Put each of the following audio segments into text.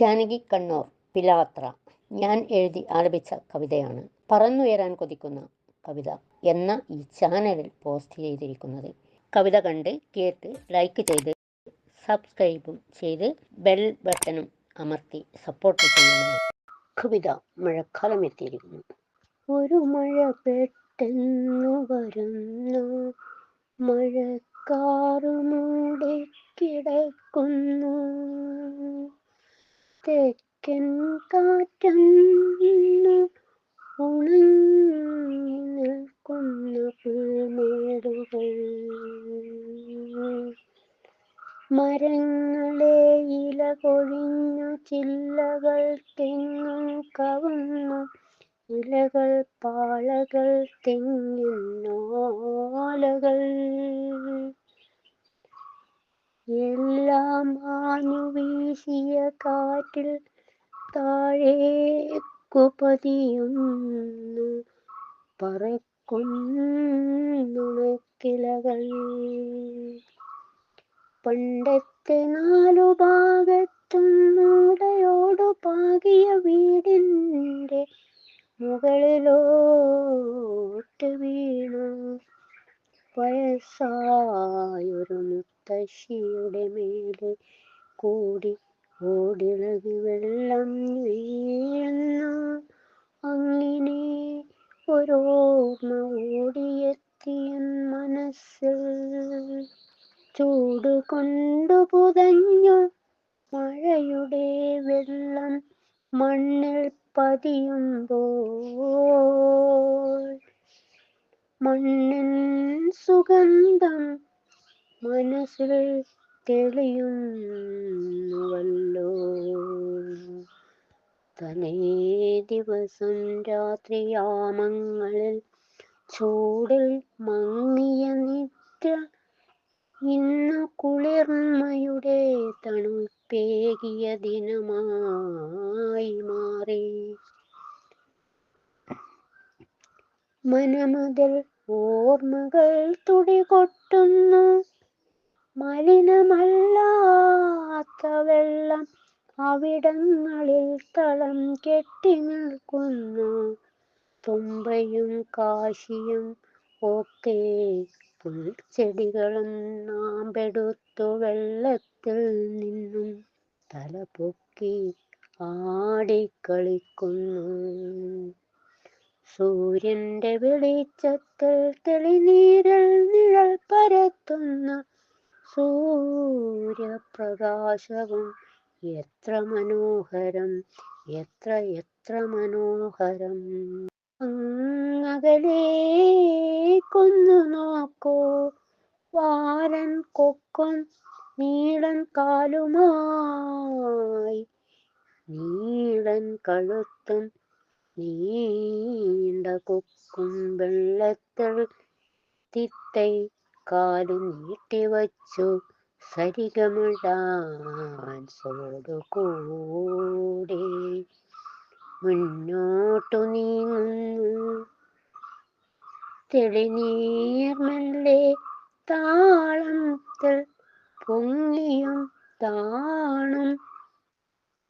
ജാനകി കണ്ണൂർ പിലാത്ര. ഞാൻ എഴുതി ആലപിച്ച കവിതയാണ്. പറന്നുയരാൻ കൊതിക്കുന്ന കവിത എന്ന ഈ ചാനലിൽ പോസ്റ്റ് ചെയ്തിരിക്കുന്നത്. കവിത കണ്ട് കേട്ട് ലൈക്ക് ചെയ്ത് സബ്സ്ക്രൈബും ചെയ്ത് ബെൽ ബട്ടണും അമർത്തി സപ്പോർട്ട് ചെയ്യുന്നു കവിത മഴക്കാലം എത്തിയിരിക്കുന്നു. ഒരു മഴ പെട്ടെന്നു വരുന്നു. മഴക്കാറുമൂടെ കിടക്കുന്നു. തെക്കൻ കാറ്റന്നു ഉണങ്ങി നിൽക്കുന്ന പുൽമേടുകൾ മരങ്ങളെ ഇല കൊഴിഞ്ഞു ചില്ലകൾ തെങ്ങും കവുന്നു ഇലകൾ പാളകൾ തെങ്ങിന്നോലകൾ എല്ലാം വീശിയ കാറ്റിൽ താഴേക്കു പതിയുന്നു. പറക്കുന്നുണക്കിലകൾ പണ്ടത്തെ നാലു ഭാഗത്തും മൂടയോടു പാകിയ വീടിന്റെ മുകളിലോട്ട് വീണു. വയസ്സായൊരു മുത്തശ്ശിയുടെ മേലെ കൂടി ഓടിളകി വെള്ളം വീഴുന്നു. അങ്ങനെ ഓരോർമ്മ ഓടിയെത്തിയൻ മനസ്സിൽ. ചൂട് കൊണ്ടു പുതഞ്ഞു മഴയുടെ വെള്ളം മണ്ണിൽ പതിയുമ്പോൾ മണ്ണിൻ സുഗന്ധം മനസ്സിൽ തെളിയുന്നുവല്ലോ. തനേ ദിവസം രാത്രിയാമങ്ങളിൽ ചൂടിൽ മങ്ങിയ നിദ്ര ഇന്ന് കുളിർമയുടെ തണുപ്പേകിയ ദിനമായി മാറി. മനമുതൽ ഓർമ്മകൾ തുടികൊട്ടുന്നു. മലിനമല്ലാത്ത വെള്ളം അവിടങ്ങളിൽ തളം കെട്ടി നിൽക്കുന്നു. തുമ്പയും കാശിയും ഒക്കെ പുൽച്ചെടികളും നാമ്പെടുത്തു വെള്ളത്തിൽ നിന്നും തല പൊക്കി ആടിക്കളിക്കുന്നു സൂര്യന്റെ വെളിച്ചത്തിൽ തെളിനീരൽ നിഴൽ പരത്തുന്ന സൂര്യപ്രകാശവും എത്ര മനോഹരം എത്ര എത്ര മനോഹരം. അങ്ങകലേക്കൊന്നു നോക്കൂ വാരൻ കൊക്കും നീളൻ കാലുമായി. നീളൻ കഴുത്തും നീണ്ട കൊക്കും വെള്ളത്തിൽ തിത്തൈ കാലു നീട്ടിവച്ചു സരിഗമിടാൻ കൂടി മുന്നോട്ടു നീങ്ങുന്നു. തെളിനീർമല്ലേ താളത്തിൽ പൊങ്ങിയും താണും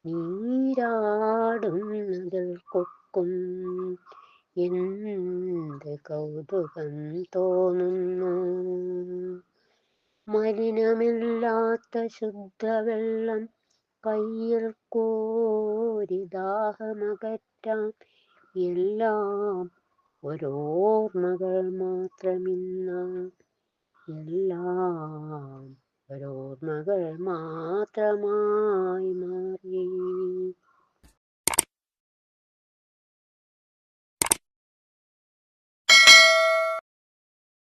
നീരാടുന്നതിൽ കൊക്കും. എന്ത് കൗതുകം തോന്നുന്നു? മലിനമില്ലാത്ത ശുദ്ധവെള്ളം കയ്യിൽ കോരി ദാഹമകറ്റാൻ എല്ലാം ഓരോർമ്മകൾ മാത്രമിന്ന. എല്ലാം ഓരോർമ്മകൾ മാത്രമായി മാറി.